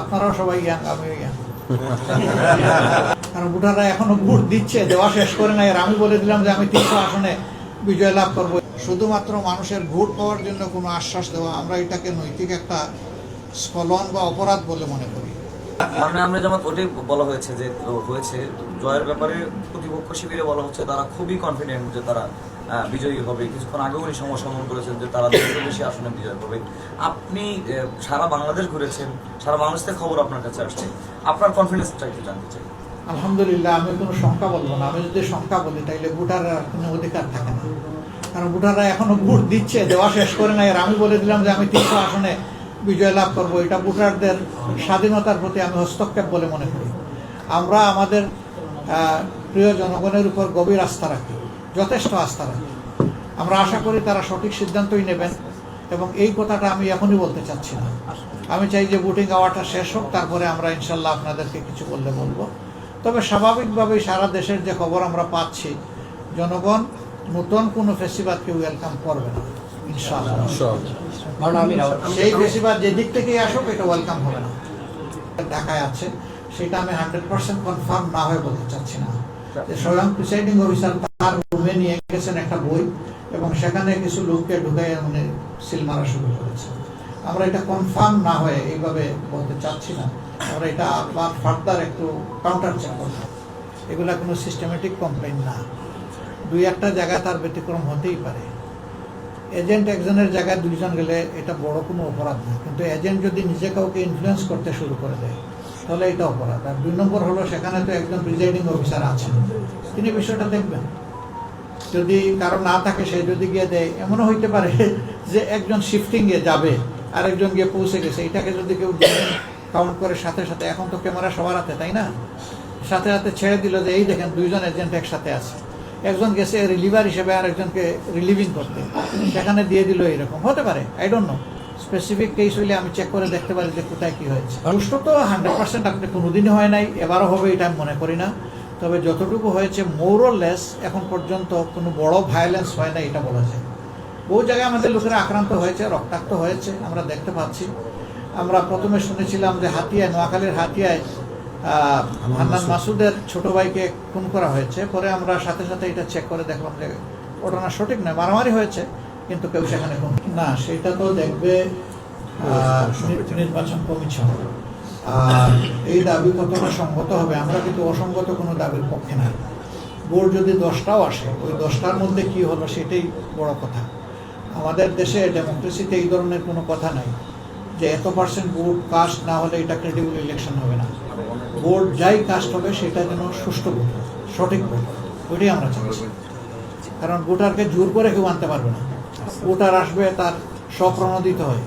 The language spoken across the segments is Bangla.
আপনারাও সবাই ইয়াং, আমিও কারণ ভোটাররা এখনও ভোট দিচ্ছে, দেওয়া শেষ করে নাই। আর আমি বলে দিলাম যে আমি তিনশো আসনে বিজয় লাভ করব। শুধুমাত্র মানুষের ভোট পাওয়ার জন্য কোনো আশ্বাস দেওয়া, আমরা এটাকে নৈতিক একটা স্খলন বা অপরাধ বলে মনে করি। মানে আমরা যেমন ওটাই বলা হয়েছে যে, হয়েছে, জয়ের ব্যাপারে প্রতিপক্ষ শিবিরে বলা হচ্ছে তারা খুবই কনফিডেন্ট যে তারা বিজয়ী হবে। কিছুক্ষণ আগেও উনি সমসংগ্রহ করেছেন যে তারা দেশের বেশি আসনে বিজয় করবে আপনি সারা বাংলাদেশ ঘুরেছেন, সারা বাংলাদেশ থেকে খবর আপনার কাছে আসছে। আপনার কনফিডেন্সটা একটু জানতে চাই। আলহামদুলিল্লাহ, আমি কোনো সংখ্যা বলব না। আমি যদি সংখ্যা বলি, তাইলে ভোটাররা কোনো অধিকার থাকে না। কারণ ভোটাররা এখনও ভোট দিচ্ছে, দেওয়া শেষ করে নাই। আর আমি বলে দিলাম যে আমি তিনশো আসনে বিজয় লাভ করব, এটা ভোটারদের স্বাধীনতার প্রতি আমি হস্তক্ষেপ বলে মনে করি। আমরা আমাদের প্রিয় জনগণের উপর গভীর আস্থা রাখি, যথেষ্ট আস্থা রাখি। আমরা আশা করি তারা সঠিক সিদ্ধান্তই নেবেন এবং এই কথাটা আমি এখনই বলতে চাচ্ছি না। আমি চাই যে ভোটিং আওয়ারটা শেষ হোক, তারপরে আমরা ইনশাল্লাহ আপনাদেরকে কিছু বললে বলব। তবে স্বাভাবিকভাবেই সারা দেশের যে খবর আমরা পাচ্ছি, জনগণ নতুন কোনো ফেস্টিভালকে ওয়েলকাম করবে না। ইনশাআল্লাহ। সেই ফেস্টিভাল যে দিক থেকেই আসুক এটা ওয়েলকাম হবে না। ঢাকায় আছে সেটা আমি হান্ড্রেড পার্সেন্ট কনফার্ম না হয়ে বলতে চাচ্ছি না। স্বয়ং প্রিসাইডিং অফিসার তার রুমে নিয়ে গেছেন একটা বই এবং সেখানে কিছু লোককে ঢুকাই মানে সিল মারা শুরু করেছে আমরা এটা কনফার্ম না হয়ে এইভাবে বলতে চাচ্ছি না। আমরা এটা আবার ফার্দার একটু কাউন্টার চেক করব। এগুলা কোনো সিস্টেমেটিক কমপ্লেন না। দুই একটা জায়গায় তার ব্যতিক্রম হতেই পারে। এজেন্ট একজনের জায়গায় দুইজন গেলে এটা বড় কোনো অপরাধ না। কিন্তু এজেন্ট যদি নিজে কাউকে ইনফ্লুয়েন্স করতে শুরু করে দেয়, তাহলে এটা অপরাধ। আর দুই নম্বর হলো, সেখানে তো একজন প্রিজাইডিং অফিসার আছেন তিনি বিষয়টা দেখবেন। যদি কারও না থাকে, সে যদি গিয়ে দেয়, এমনও হইতে পারে যে একজন শিফটিংয়ে যাবে আর একজন গিয়ে পৌঁছে গেছে। এটাকে যদি কেউ কাউন্ট করে সাথে সাথে। এখন তো ক্যামেরা সবার হাতে, তাই না? সাথে সাথে ছেড়ে দিল যে, এই দেখেন দুইজন এজেন্ট একসাথে আছে। একজন গেছে রিলিভার হিসেবে আর একজনকে রিলিভিং করতে। সেখানে দিয়ে দিল এরকম। হতে পারে I don't know specific case হইলে আমি চেক করে দেখতে পারি যে কোথায় কি হয়েছে। সুষ্ঠু তো হান্ড্রেড পার্সেন্ট আপনি কোনোদিনই হয় নাই, এবারও হবে এটা আমি মনে করি না। তবে যতটুকু হয়েছে মোরলেস এখন পর্যন্ত কোনো বড় ভায়োলেন্স হয় না এটা বলা যায়। বহু জায়গায় আমাদের লোকেরা আক্রান্ত হয়েছে, রক্তাক্ত হয়েছে, আমরা দেখতে পাচ্ছি। আমরা প্রথমে শুনেছিলাম যে হাতিয়ায় নোয়াখালীর হাতিয়ায় হান্নান মাসুদের ছোট ভাইকে খুন করা হয়েছে। পরে আমরা সাথে সাথে এটা চেক করে দেখলাম যে ঘটনা সঠিক নয় মারামারি হয়েছে কিন্তু কেউ সেখানে খুন না সেটা তো দেখবে নির্বাচন কমিশন। আর এই দাবি কতটা সঙ্গত হবে? আমরা কিন্তু অসঙ্গত কোনো দাবির পক্ষে না। বোর্ড যদি দশটাও আসে ওই দশটার মধ্যে কি হলো সেটাই বড় কথা। আমাদের দেশে ডেমোক্রেসিতে এই ধরনের কোনো কথা নাই যে এত পার্সেন্ট ভোট কাস্ট না হলে এটা ক্রেডিবল ইলেকশন হবে না। ভোট যাই কাস্ট হবে সেটা যেন সুষ্ঠু ভোট সঠিক ভোট। ওইটাই আমরা চাচ্ছি। কারণ ভোটারকে জোর করে কেউ আনতে পারবে না। ভোটার আসবে তার স্বপ্রণোদিত হয়।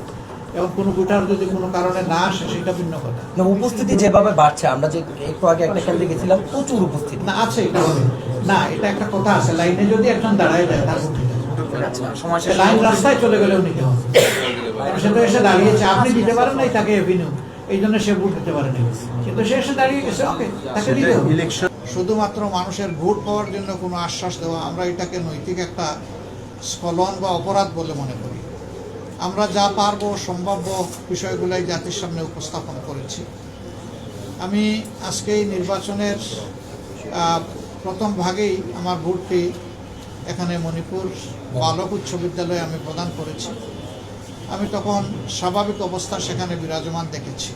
এবং কোনো ভোটার যদি কোনো কারণে না আসে সেটা ভিন্ন কথা। উপস্থিতি যেভাবে বাড়ছে আমরা যে একটু আগে একটা কেন্দ্রে গেছিলাম প্রচুর উপস্থিতি। না আছে এটা না এটা একটা কথা আছে লাইনে যদি একজন দাঁড়ায় যায় তার সে লাইন রাস্তায় চলে গেলেও নিতে হবে। সে তো এসে দাঁড়িয়েছে আপনি দিতে পারেন নাই তাকে এভিনিউ। এই জন্য সে ভোট দিতে পারেনি। কিন্তু সে এসে দাঁড়িয়ে গেছে ওকে তাকে দিতে হবে। শুধুমাত্র মানুষের ভোট পাওয়ার জন্য কোনো আশ্বাস দেওয়া আমরা এটাকে নৈতিক একটা স্খলন বা অপরাধ বলে মনে করি। আমরা যা পারব সম্ভাব্য বিষয়গুলাই জাতির সামনে উপস্থাপন করেছি। আমি আজকে এই নির্বাচনের প্রথম ভাগেই আমার ভোটটি এখানে মণিপুর বালক উচ্চ বিদ্যালয়ে আমি প্রদান করেছি। আমি তখন স্বাভাবিক অবস্থা সেখানে বিরাজমান দেখেছি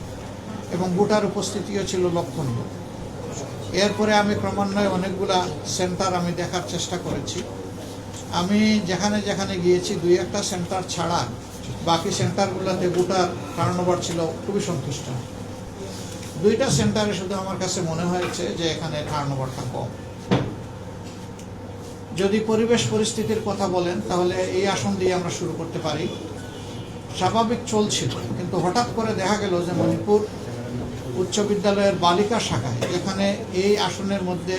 এবং গোটার উপস্থিতিও ছিল লক্ষণীয়। এরপরে আমি ক্রমান্বয়ে অনেকগুলা সেন্টার আমি দেখার চেষ্টা করেছি। আমি যেখানে যেখানে গিয়েছি দুই একটা সেন্টার ছাড়া বাকি সেন্টারগুলোতে গোটার টার্নওভার ছিল খুবই সন্তুষ্ট। দুইটা সেন্টারে শুধু আমার কাছে মনে হয়েছে যে এখানে টার্নওভারটা কম। যদি পরিবেশ পরিস্থিতির কথা বলেন, তাহলে এই আসন দিয়ে আমরা শুরু করতে পারি। স্বাভাবিক চলছিল। কিন্তু হঠাৎ করে দেখা গেল যে মণিপুর উচ্চ বিদ্যালয়ের বালিকা শাখায়, যেখানে এই আসনের মধ্যে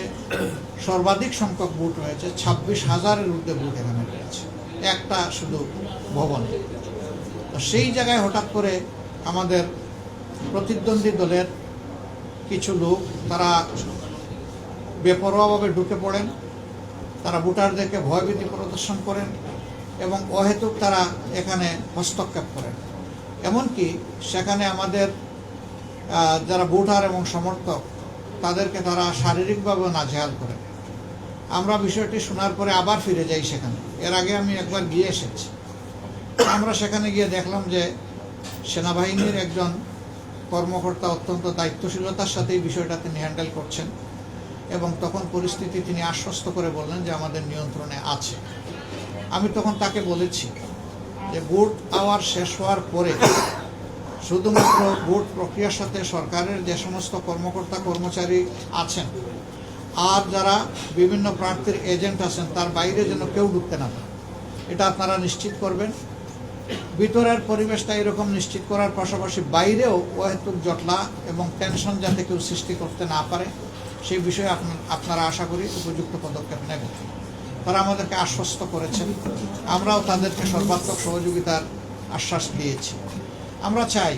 সর্বাধিক সংখ্যক ভোট রয়েছে, ছাব্বিশ হাজারের ঊর্ধ্বে ভোট এখানে রয়েছে। একটা শুধু ভবনে। তো সেই জায়গায় হঠাৎ করে আমাদের প্রতিদ্বন্দ্বী দলের কিছু লোক, তারা বেপরোয়াভাবে ঢুকে পড়েন। তারা ভোটারদেরকে ভয়ভীতি প্রদর্শন করেন। এবং অহেতুক তারা এখানে হস্তক্ষেপ করেন। এমনকি সেখানে আমাদের যারা ভোটার এবং সমর্থক, তাদেরকে তারা শারীরিকভাবে নাজেহাল করে আমরা বিষয়টি শোনার পরে আবার ফিরে যাই সেখানে। এর আগে আমি একবার গিয়ে এসেছি। আমরা সেখানে গিয়ে দেখলাম যে সেনাবাহিনীর একজন কর্মকর্তা অত্যন্ত দায়িত্বশীলতার সাথে এই বিষয়টা তিনি হ্যান্ডেল করছেন এবং তখন পরিস্থিতি তিনি আশ্বস্ত করে বললেন যে আমাদের নিয়ন্ত্রণে আছে। আমি তখন তাকে বলেছি যে ভোট আওয়ার শেষ হওয়ার পরে শুধুমাত্র ভোট প্রক্রিয়ার সাথে সরকারের যে সমস্ত কর্মকর্তা কর্মচারী আছেন আর যারা বিভিন্ন প্রার্থীর এজেন্ট আছেন, তার বাইরে যেন কেউ ঢুকতে না পারে। এটা আপনারা নিশ্চিত করবেন। ভিতরের পরিবেশটা এরকম নিশ্চিত করার পাশাপাশি বাইরেও অহেতুক জটলা এবং টেনশন যাতে কেউ সৃষ্টি করতে না পারে, সেই বিষয়ে আপনা- আপনারা আশা করি উপযুক্ত পদক্ষেপ নেবেন। তারা আমাদেরকে আশ্বস্ত করেছেন। আমরাও তাদেরকে সর্বাত্মক সহযোগিতার আশ্বাস দিয়েছি। আমরা চাই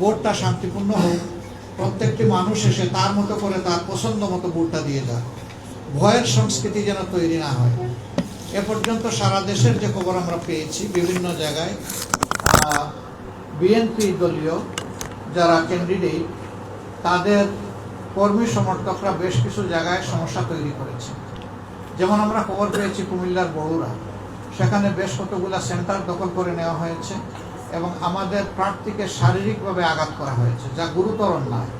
ভোটটা শান্তিপূর্ণ হোক, প্রত্যেকটি মানুষ এসে তার মতো করে তার পছন্দ মতো ভোটটা দিয়ে যাক। ভয়ের সংস্কৃতি যেন তৈরি না হয়। এ পর্যন্ত সারা দেশের যে খবর আমরা পেয়েছি, বিভিন্ন জায়গায় বিএনপি দলীয় যারা ক্যান্ডিডেট তাদের কর্মী সমর্থকরা বেশ কিছু জায়গায় সমস্যা তৈরি করেছে। যেমন আমরা খবর পেয়েছি কুমিল্লার বড়ুরা। সেখানে বেশ কতগুলা সেন্টার দখল করে নেওয়া হয়েছে এবং আমাদের প্রার্থীকে শারীরিকভাবে আঘাত করা হয়েছে, যা গুরুতর নয়।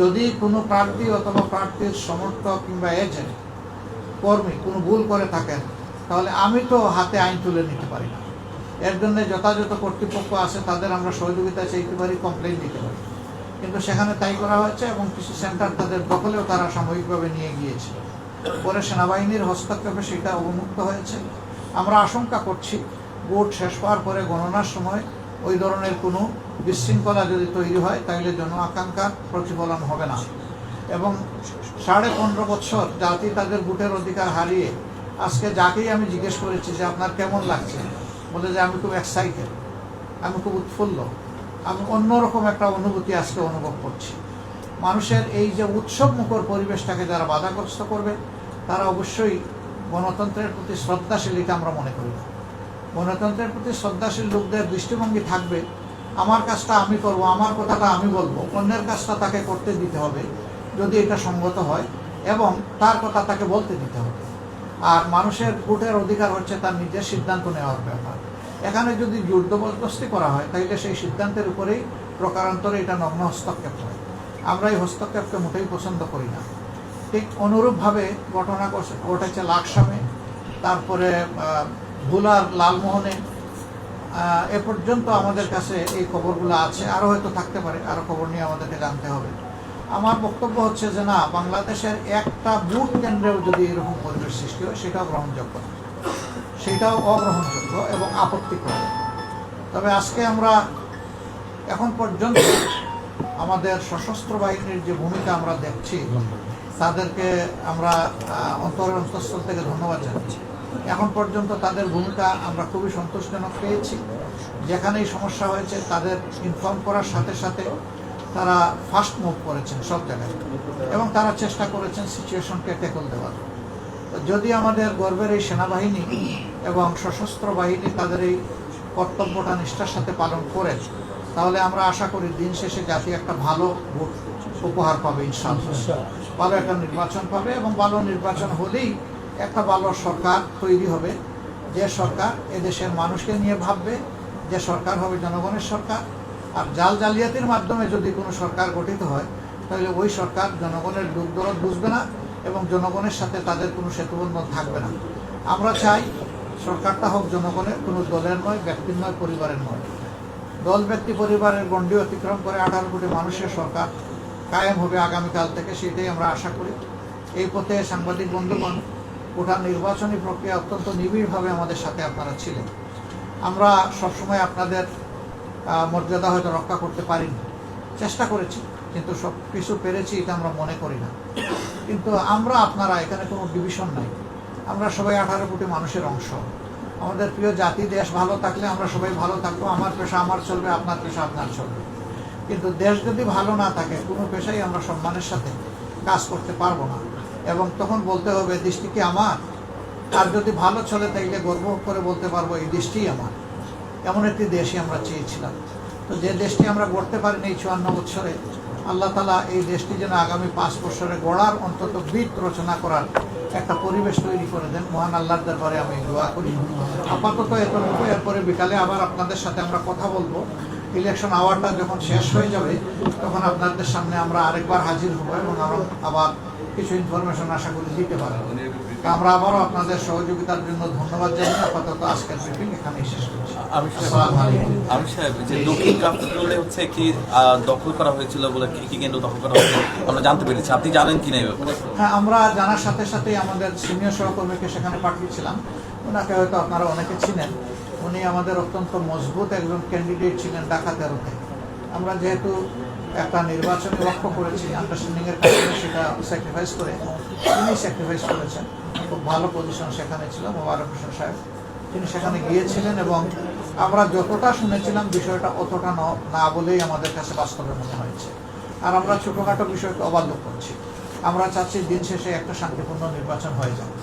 যদি কোনো প্রার্থী অথবা প্রার্থীর সমর্থক কিংবা এজেন্ট কর্মী কোনো ভুল করে থাকেন, তাহলে আমি তো হাতে আইন তুলে নিতে পারি না। এর জন্য যথাযথ কর্তৃপক্ষ আছে, তাদের আমরা সহযোগিতা চাইতে পারি কমপ্লেন দিতে পারি। কিন্তু সেখানে তাই করা হয়েছে এবং কিছু সেন্টার তাদের দখলেও তারা সাময়িকভাবে নিয়ে গিয়েছে পরে সেনাবাহিনীর হস্তক্ষেপে সেটা অবমুক্ত হয়েছে। আমরা আশঙ্কা করছি ভোট শেষ হওয়ার পরে গণনার সময় ওই ধরনের কোনো বিশৃঙ্খলা যদি তৈরি হয় তাহলে জন আকাঙ্ক্ষার প্রতিফলন হবে না। এবং সাড়ে পনেরো বছর জাতি তাদের ভোটের অধিকার হারিয়ে আজকে যাকেই আমি জিজ্ঞেস করেছি যে আপনার কেমন লাগছে? বলে যে আমি খুব এক্সাইটেড আমি খুব উৎফুল্ল, আমি অন্যরকম একটা অনুভূতি আজকে অনুভব করছি। মানুষের এই যে উৎসব মুখর পরিবেশটাকে যারা বাধাগ্রস্ত করবে তারা অবশ্যই গণতন্ত্রের প্রতি শ্রদ্ধাশীল এটা আমরা মনে করি গণতন্ত্রের প্রতি শ্রদ্ধাশীল লোকদের দৃষ্টিভঙ্গি থাকবে, আমার কাজটা আমি করব, আমার কথাটা আমি বলব, অন্যের কাজটা তাকে করতে দিতে হবে যদি এটা সঙ্গত হয় এবং তার কথা তাকে বলতে দিতে হবে। আর মানুষের ভোটের অধিকার হচ্ছে তার নিজের সিদ্ধান্ত নেওয়ার ব্যাপার। এখানে যদি জোর জবরদস্তি করা হয় তাহলে সেই সিদ্ধান্তের উপরেই প্রকারান্তরে এটা নগ্ন হস্তক্ষেপ হয়। আমরা এই হস্তক্ষেপকে মোটেই পছন্দ করি না। ঠিক অনুরূপভাবে ঘটনা ঘটে- ঘটেছে লাকসামে, তারপরে ভোলার লালমোহনে। এ পর্যন্ত আমাদের কাছে এই খবরগুলো আছে আরও হয়তো থাকতে পারে আরও খবর নিয়ে আমাদেরকে জানতে হবে। আমার বক্তব্য হচ্ছে যে, না, বাংলাদেশের একটা বুথ কেন্দ্রেও যদি এরকম পরিবেশ সৃষ্টি হয়, সেটাও গ্রহণযোগ্য। সেটাও অগ্রহণযোগ্য এবং আপত্তিকর। তবে আজকে আমরা, এখন পর্যন্ত আমাদের সশস্ত্র বাহিনীর যে ভূমিকা আমরা দেখছি তাদেরকে আমরা আহ, অন্তরের অন্তঃস্থল থেকে ধন্যবাদ জানাচ্ছি। এখন পর্যন্ত তাদের ভূমিকা আমরা খুবই সন্তোষজনক পেয়েছি। যেখানেই সমস্যা হয়েছে তাদের ইনফর্ম করার সাথে সাথে তারা ফাস্ট মুভ করেছেন সব জায়গায়। এবং তারা চেষ্টা করেছেন সিচুয়েশনকে ট্যাকল দেওয়ার। যদি আমাদের গর্বের এই সেনাবাহিনী এবং সশস্ত্র বাহিনী তাদের এই কর্তব্যটা নিষ্ঠার সাথে পালন করে তাহলে আমরা আশা করি দিন শেষে জাতি একটা ভালো উপহার পাবে ইনশাআল্লাহ। ভালো একটা নির্বাচন পাবে এবং ভালো নির্বাচন হলেই একটা ভালো সরকার তৈরি হবে। যে সরকার এদেশের মানুষকে নিয়ে ভাববে, যে সরকার হবে জনগণের সরকার। আর জাল জালিয়াতির মাধ্যমে যদি কোনো সরকার গঠিত হয়, তাহলে ওই সরকার জনগণের দুঃখ দরদ বুঝবে না এবং জনগণের সাথে তাদের কোনো সেতুবন্ধন থাকবে না। আমরা চাই সরকারটা হোক জনগণের, কোনো দলের নয়, ব্যক্তির নয়, পরিবারের নয়। দল, ব্যক্তি, পরিবারের গণ্ডি অতিক্রম করে আঠারো কোটি মানুষের সরকার কায়েম হবে আগামীকাল থেকে, সেটাই আমরা আশা করি। এই পথে সাংবাদিক বন্ধুগণ, গোটা নির্বাচনী প্রক্রিয়া অত্যন্ত নিবিড়ভাবে আমাদের সাথে আপনারা ছিলেন। আমরা সবসময় আপনাদের মর্যাদা হয়তো রক্ষা করতে পারিনি। চেষ্টা করেছি, কিন্তু সব কিছু পেরেছি এটা আমরা মনে করি না। কিন্তু আমরা, আপনারা, এখানে কোনো ডিভিশন নাই। আমরা সবাই আঠারো কোটি মানুষের অংশ। আমাদের প্রিয় জাতি, দেশ ভালো থাকলে আমরা সবাই ভালো থাকব। আমার পেশা আমার চলবে, আপনার পেশা আপনার চলবে। কিন্তু দেশ যদি ভালো না থাকে, কোনো পেশাই আমরা সম্মানের সাথে কাজ করতে পারব না। এবং তখন বলতে হবে, দৃষ্টি কি আমার? আর যদি ভালো চলে, তাইলে গর্ব করে বলতে পারব, এই দৃষ্টিই আমার। এমন একটি দেশই আমরা চেয়েছিলাম। তো যে দেশটি আমরা গড়তে পারিনি এই চুয়ান্ন বছরে আল্লাহ তালা এই দেশটি যেন আগামী পাঁচ বছরে গড়ার অন্তত বিদ রচনা করার একটা পরিবেশ তৈরি করে দেন। মহান আল্লাহর দরবারে আমি দোয়া করি। আপাতত এতটুকু। এরপরে বিকালে আবার আপনাদের সাথে আমরা কথা বলব। ইলেকশন আওয়ারটা যখন শেষ হয়ে যাবে তখন আপনাদের সামনে আমরা আরেকবার হাজির হব এবং আমরা আবার কিছু ইনফরমেশন আশা করি দিতে পারব। আমরা আবারও আপনাদের সহযোগিতার জন্য ধন্যবাদ জানিয়ে আপাতত আজকের ব্রিফিং এখানেই শেষ করছি। আমি সাহেব যে দক্ষিণ হচ্ছে কি দখল করা হয়েছিল বলে কি কি কেন্দ্র দখল করা হয়েছিল আমরা জানতে পেরেছি। আপনি জানেন কি না এই ব্যাপারে? হ্যাঁ আমরা জানার সাথে সাথেই আমাদের সিনিয়র সহকর্মীকে সেখানে পাঠিয়েছিলাম। ওনাকে হয়তো আপনারা অনেকে চিনেন। উনি আমাদের অত্যন্ত মজবুত একজন ক্যান্ডিডেট ছিলেন ঢাকা তেরোতে। আমরা যেহেতু একটা নির্বাচনী লক্ষ্য করেছি আন্ডারস্ট্যান্ডিং এর কারণে সেটা স্যাক্রিফাইস করে, তিনি স্যাক্রিফাইস করেছেন। খুব ভালো পজিশন সেখানে ছিল, মোবারক হোসেন সাহেব। তিনি সেখানে গিয়েছিলেন এবং আমরা যতটা শুনেছিলাম বিষয়টা অতটা না বলেই আমাদের কাছে বাস্তবে মনে হয়েছে। আর আমরা ছোটোখাটো বিষয়কে অবাধ্য করছি। আমরা চাচ্ছি দিন শেষে একটা শান্তিপূর্ণ নির্বাচন হয়ে যাবে